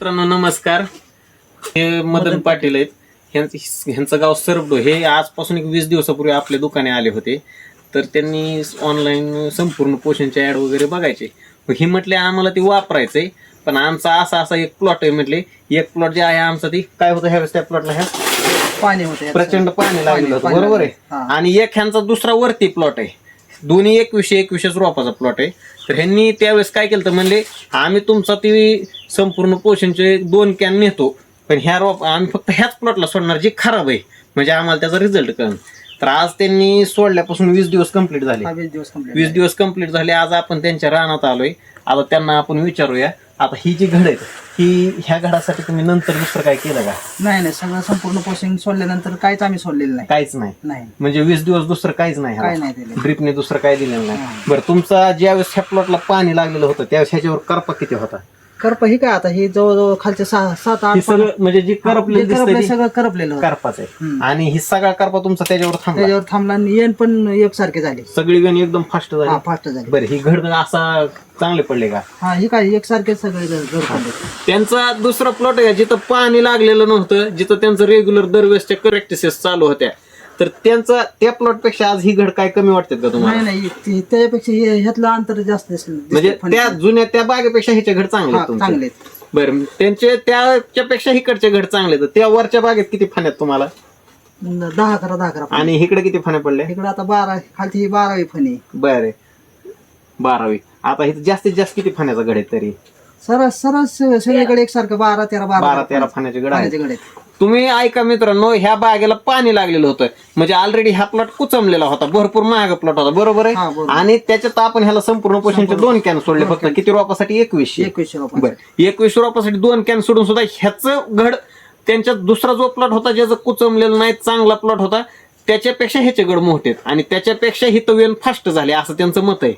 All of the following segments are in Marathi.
मित्रांनो नमस्कार. हे मदन पाटील आहेत. ह्यांचं ह्यांचं गाव सरबडो. हे आजपासून एक वीस दिवसापूर्वी आपल्या दुकाने आले होते. तर त्यांनी ऑनलाईन संपूर्ण पोषणचे ऍड वगैरे बघायचे. हे म्हटले आम्हाला ते वापरायचंय. पण आमचा असा असा एक प्लॉट आहे म्हटले. एक प्लॉट जे आहे आमचा ती काय होतं ह्यावेळेस त्या प्लॉटला ह्या? पाणी होते प्रचंड पाणी लागलेलं होतं. बरोबर आहे. आणि एक ह्यांचा दुसरा वरती प्लॉट आहे. दोन्ही एकवीसशे एकवीसशेच रोपाचा प्लॉट आहे. तर ह्यांनी त्यावेळेस काय केलं तर म्हणले आम्ही तुमचा ती संपूर्ण पोषणचे दोन कॅन नेतो. पण ह्या रोप आम्ही फक्त ह्याच प्लॉटला सोडणार जी खराब आहे. म्हणजे आम्हाला त्याचा रिझल्ट कळण तर आज त्यांनी सोडल्यापासून वीस दिवस कंप्लीट झाले. वीस दिवस कंप्लीट झाले. आज आपण त्यांच्या रानात आलोय. आता त्यांना आपण विचारूया. आता ही जी घड आहेत ही ह्या घडासाठी तुम्ही नंतर दुसरं काय केलं का? नाही नाही सगळं संपूर्ण पोषण सोडल्यानंतर काहीच आम्ही सोडलेलं नाही. काहीच नाही. नाही. म्हणजे वीस दिवस दुसरं काहीच नाही ह्याला. काय नाही ड्रिपने दुसरं काय दिलेलं नाही. बरं तुमचा ज्यावेळेस ह्या प्लॉटला पाणी लागलेलं होतं त्यावेळेस ह्याच्यावर करपा किती होता? करप ही काय आता? ही जवळजवळ खालचे सहा सात हे आठ सगळं म्हणजे जी करपलेलं जे करपलंय दिसतंय सगळं करपलेलं होतं. करपाच आहे. हम्म. आणि ही सगळा करपा तुमचा त्याच्यावर थांबला. त्याच्यावर थांबला आणि येण पण एकसारखे झाले. सगळी गण एकदम फास्ट हा झाली फास्ट झाले. बरं ही घड असा चांगले पडले का? हा ही काय एकसारखे सगळे पडले. त्यांचा दुसरा प्लॉट आहे जिथं पाणी लागलेलं नव्हतं जिथं त्यांचं रेग्युलर दरवेळेसच्या प्रॅक्टिसेस चालू होत्या. तर त्यांचा त्या प्लॉटपेक्षा आज ही घड काय कमी वाटतात का तुम्हाला? नाही नाही ते- त्याच्यापेक्षा हे- ह्यातलं अंतर जास्त दिसलं म्हणजे दिसतं. त्या जुन्या त्या बागेपेक्षा ह्याच्या घड चांगले हा, आहेत तुमचे. चांगले आहेत. बरं त्यांचे त्याच्यापेक्षा इकडचे घड चांगले तर त्या वरच्या बागेत किती फाण्यात तुम्हाला? दहा अकरा दहा अकरा आणि इकडे किती फाण्या पडल्या इकडे आता बारा खालची ही बारावी फणी. बरे. बारावी. आता इथं जास्तीत जास्त किती फाण्याचा घड आहे तरी? सरस सरस सगळीकडे एकसारखं बारा तेरा बारा बारा तेरा फाण्याचे घड आहे गडे आहेत. तुम्ही ऐका मित्रांनो ह्या बागेला पाणी लागलेलं होतं. म्हणजे ऑलरेडी हा प्लॉट कुचमलेला होता. भरपूर महाग प्लॉट होता. बरोबर हा, आहे बरोबर. आणि त्याच्यात आपण ह्याला संपूर्ण पोषणचे दोन कॅन सोडले फक्त. किती रोपासाठी? एकवीसशे एकवीसशे बर. एकवीस रोपासाठी दोन कॅन सोडून सुद्धा ह्याचं घड त्यांच्यात दुसरा जो प्लॉट होता ज्याचं कुचमलेलं नाही चांगला प्लॉट होता त्याच्यापेक्षा ह्याचे गड मोठे आहेत. आणि त्याच्यापेक्षा ही वेन फास्ट झाले असं त्यांचं मत आहे.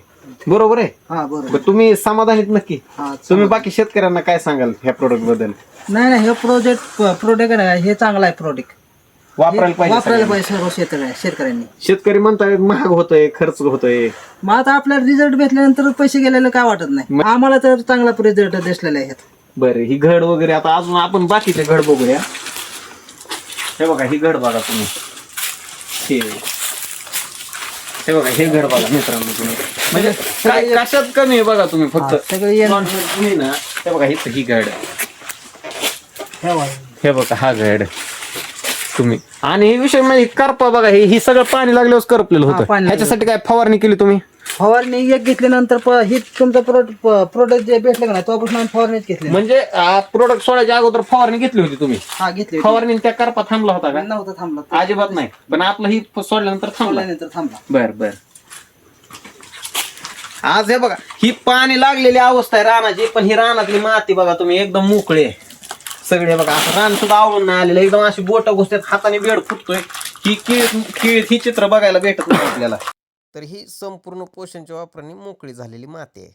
बरोबर आहे? हा बरोबर बरं, तुम्ही समाधानीत नक्की? हा तुम्ही बाकी शेतकऱ्यांना काय सांगाल ह्या प्रोडक्टबद्दल? नाही नाही हे प्रोजेक्ट प्रोडक्ट आहे हे चांगलं आहे प्रोडक्ट वापरायला पाहिजे वापरायला सगळ्यांनी. पाहिजे सर्व शेतकऱ्या शेतकऱ्यांनी. शेतकरी म्हणतायत महाग होतोय खर्च होतोय. मग आता आपल्याला रिझल्ट भेटल्यानंतर पैसे गेलेले काय वाटत नाही. आम्हाला तर चांगला रिझल्ट दिसलेला आहे बरं ही घड वगैरे आता अजून आपण बाकीचे घड बघूया. हे बघा ही घड बघा तुम्ही. हे. हे बघा हे घड बघा मित्रांनो तुम्ही. म्हणजे काय कशात कमी आहे बघा तुम्ही फक्त? सगळे येण- तुम्ही ना हे बघा ही ही घड हे बघा. हे घड तुम्ही. आणि हे विषय म्हणजे करपा बघा हे ही सगळं पाणी लागल्यावर करपलेलं हा, होतं. पाणी लागलं. ह्याच्यासाठी काय फवारणी केली तुम्ही? फवारणी एक घेतल्यानंतर प- ही तुमचं प्रोडक्ट जे भेटलं का नाही तेव्हापासून आम्ही फवारणीच घेतली म्हणजे प्रोडक्ट सोडायच्या अगोदर फवारणी घेतली होती तुम्ही? हा घेतली फवारणी त्या करपा थांबला होता का? नव्हतं थांबला. अजिबात नाही. पण आपलं ही सोडल्यानंतर थांबला. सोडल्यानंतर थांबला. बर बर. आज हे बघा ही पाणी लागलेली अवस्था आहे रानाची पण ही रानातली माती बघा तुम्ही एकदम मोकळी आहे. सगळे बघा असं रान सुद्धा आवडून नाही आलेलं एकदम अशी बोट घुसतात हाताने बेड फुटतोय. ही किळ किळ ही चित्र बघायला भेटत नाही आपल्याला. तर ही संपूर्ण पोषणच्या वापराने मोकळी झालेली माती आहे.